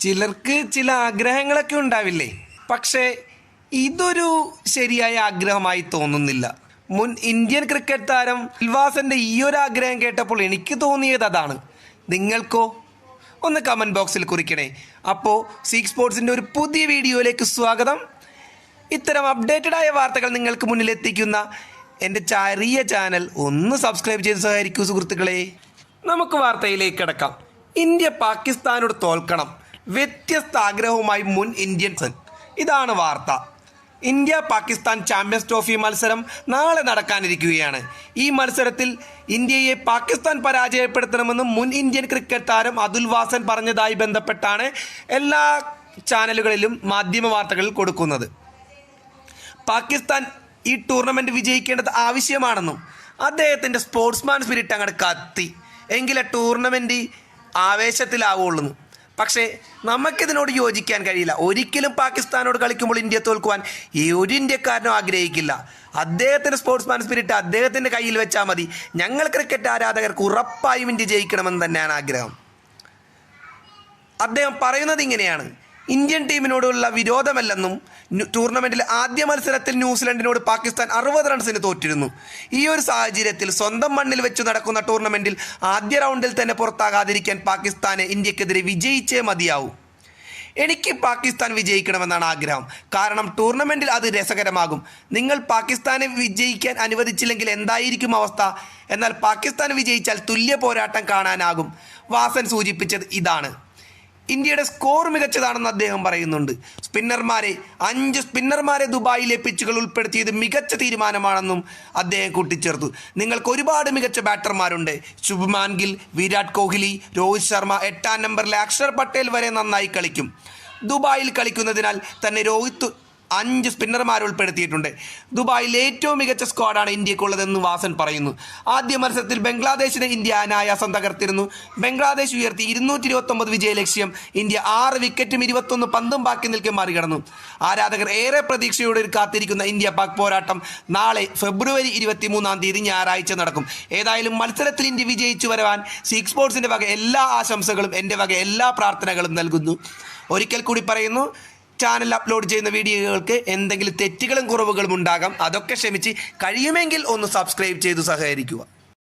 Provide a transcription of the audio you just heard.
ചിലർക്ക് ചില ആഗ്രഹങ്ങളൊക്കെ ഉണ്ടാവില്ലേ? പക്ഷേ ഇതൊരു ശരിയായ ആഗ്രഹമായി തോന്നുന്നില്ല. മുൻ ഇന്ത്യൻ ക്രിക്കറ്റ് താരം ദിൽവാസന്റെ ഈ ഒരു ആഗ്രഹം കേട്ടപ്പോൾ എനിക്ക് തോന്നിയത് അതാണ്. നിങ്ങൾക്കോ? ഒന്ന് കമന്റ് ബോക്സിൽ കുറിക്കണേ. അപ്പോൾ സീക്ക് സ്പോർട്സിന്റെ ഒരു പുതിയ വീഡിയോയിലേക്ക് സ്വാഗതം. ഇത്തരം അപ്ഡേറ്റഡ് ആയ വാർത്തകൾ നിങ്ങൾക്ക് മുന്നിൽ എത്തിക്കുന്ന എന്റെ ചെറിയ ചാനൽ ഒന്ന് സബ്സ്ക്രൈബ് ചെയ്ത് സഹകരിക്കൂ സുഹൃത്തുക്കളെ. നമുക്ക് വാർത്തയിലേക്ക് കിടക്കാം. ഇന്ത്യ പാകിസ്ഥാനോട് തോൽക്കണം. വ്യത്യസ്ത ആഗ്രഹവുമായി മുൻ ഇന്ത്യൻ ഇതാണ് വാർത്ത. ഇന്ത്യ പാകിസ്ഥാൻ ചാമ്പ്യൻസ് ട്രോഫി മത്സരം നാളെ നടക്കാനിരിക്കുകയാണ്. ഈ മത്സരത്തിൽ ഇന്ത്യയെ പാകിസ്ഥാൻ പരാജയപ്പെടുത്തണമെന്ന് മുൻ ഇന്ത്യൻ ക്രിക്കറ്റ് താരം അതുൽ വാസൻ പറഞ്ഞതായി ബന്ധപ്പെട്ടാണ് എല്ലാ ചാനലുകളിലും മാധ്യമ വാർത്തകളിൽ കൊടുക്കുന്നത്. പാകിസ്ഥാൻ ഈ ടൂർണമെന്റ് വിജയിക്കേണ്ടത് ആവശ്യമാണെന്നും അദ്ദേഹത്തിന്റെ സ്പോർട്സ്മാൻ സ്പിരിറ്റ് അങ്ങോട്ട് കത്തി. എങ്കിലേ ടൂർണമെന്റ് ആവേശത്തിലാവുള്ളൂ പക്ഷേ നമുക്കിതിനോട് യോജിക്കാൻ കഴിയില്ല. ഒരിക്കലും പാകിസ്ഥാനോട് കളിക്കുമ്പോൾ ഇന്ത്യ തോൽക്കുവാൻ ഈ ഒരു ഇന്ത്യക്കാരനും ആഗ്രഹിക്കില്ല. അദ്ദേഹത്തിന്റെ സ്പോർട്സ്മാൻ സ്പിരിറ്റ് അദ്ദേഹത്തിന്റെ കയ്യിൽ വെച്ചാൽ മതി. ഞങ്ങൾ ക്രിക്കറ്റ് ആരാധകർക്ക് ഉറപ്പായും ഇന്ത്യ ജയിക്കണമെന്ന് തന്നെയാണ് ആഗ്രഹം. അദ്ദേഹം പറയുന്നത് ഇങ്ങനെയാണ്. ഇന്ത്യൻ ടീമിനോടുള്ള വിരോധമല്ലെന്നും ടൂർണമെന്റിലെ ആദ്യ മത്സരത്തിൽ ന്യൂസിലൻഡിനോട് പാകിസ്ഥാൻ അറുപത് റൺസിന് തോറ്റിരുന്നു. ഈ ഒരു സാഹചര്യത്തിൽ സ്വന്തം മണ്ണിൽ വെച്ച് നടക്കുന്ന ടൂർണമെന്റിൽ ആദ്യ റൗണ്ടിൽ തന്നെ പുറത്താകാതിരിക്കാൻ പാകിസ്ഥാനെ ഇന്ത്യക്കെതിരെ വിജയിച്ചേ മതിയാവൂ. എനിക്ക് പാകിസ്ഥാൻ വിജയിക്കണമെന്നാണ് ആഗ്രഹം. കാരണം ടൂർണമെന്റിൽ അത് രസകരമാകും. നിങ്ങൾ പാകിസ്ഥാനെ വിജയിക്കാൻ അനുവദിച്ചില്ലെങ്കിൽ എന്തായിരിക്കും അവസ്ഥ? എന്നാൽ പാകിസ്ഥാൻ വിജയിച്ചാൽ തുല്യ പോരാട്ടം കാണാനാകും. വാസൻ സൂചിപ്പിച്ചത് ഇതാണ്. ഇന്ത്യയുടെ സ്കോർ മികച്ചതാണെന്ന് അദ്ദേഹം പറയുന്നുണ്ട്. സ്പിന്നർമാരെ അഞ്ച് സ്പിന്നർമാരെ ദുബായിലെ പിച്ചുകൾ ഉൾപ്പെടുത്തിയത് മികച്ച തീരുമാനമാണെന്നും അദ്ദേഹം കൂട്ടിച്ചേർത്തു. നിങ്ങൾക്ക് ഒരുപാട് മികച്ച ബാറ്റർമാരുണ്ട് ശുഭ്മാൻ ഗിൽ വിരാട് കോഹ്ലി രോഹിത് ശർമ്മ എട്ടാം നമ്പറിലെ അക്ഷർ പട്ടേൽ വരെ നന്നായി കളിക്കും. ദുബായിൽ കളിക്കുന്നതിനാൽ തന്നെ രോഹിത് അഞ്ച് സ്പിന്നർമാരെ ഉൾപ്പെടുത്തിയിട്ടുണ്ട്. ദുബായിൽ ഏറ്റവും മികച്ച സ്ക്വാഡാണ് ഇന്ത്യക്കുള്ളതെന്ന് വാസൻ പറയുന്നു. ആദ്യ മത്സരത്തിൽ ബംഗ്ലാദേശിനെ ഇന്ത്യ അനായാസം തകർത്തിരുന്നു. ബംഗ്ലാദേശ് ഉയർത്തി ഇരുന്നൂറ്റി ഇരുപത്തൊമ്പത് വിജയ ലക്ഷ്യം ഇന്ത്യ ആറ് വിക്കറ്റും ഇരുപത്തൊന്ന് പന്തും ബാക്കി നിൽക്കെ മറികടന്നു. ആരാധകർ ഏറെ പ്രതീക്ഷയോടെ കാത്തിരിക്കുന്ന ഇന്ത്യ പാക് പോരാട്ടം നാളെ ഫെബ്രുവരി ഇരുപത്തി മൂന്നാം തീയതി ഞായറാഴ്ച നടക്കും. ഏതായാലും മത്സരത്തിൽ ഇന്ത്യ വിജയിച്ചു വരവാൻ സീക്ക് സ്പോർട്സിന്റെ വക എല്ലാ ആശംസകളും എന്റെ വക എല്ലാ പ്രാർത്ഥനകളും നൽകുന്നു. ഒരിക്കൽ കൂടി പറയുന്നു ചാനൽ അപ്ലോഡ് ചെയ്യുന്ന വീഡിയോകൾക്ക് എന്തെങ്കിലും തെറ്റുകളും കുറവുകളും ഉണ്ടാകാം. അതൊക്കെ ക്ഷമിച്ച് കഴിയുമെങ്കിൽ ഒന്ന് സബ്സ്ക്രൈബ് ചെയ്ത് സഹകരിക്കുക.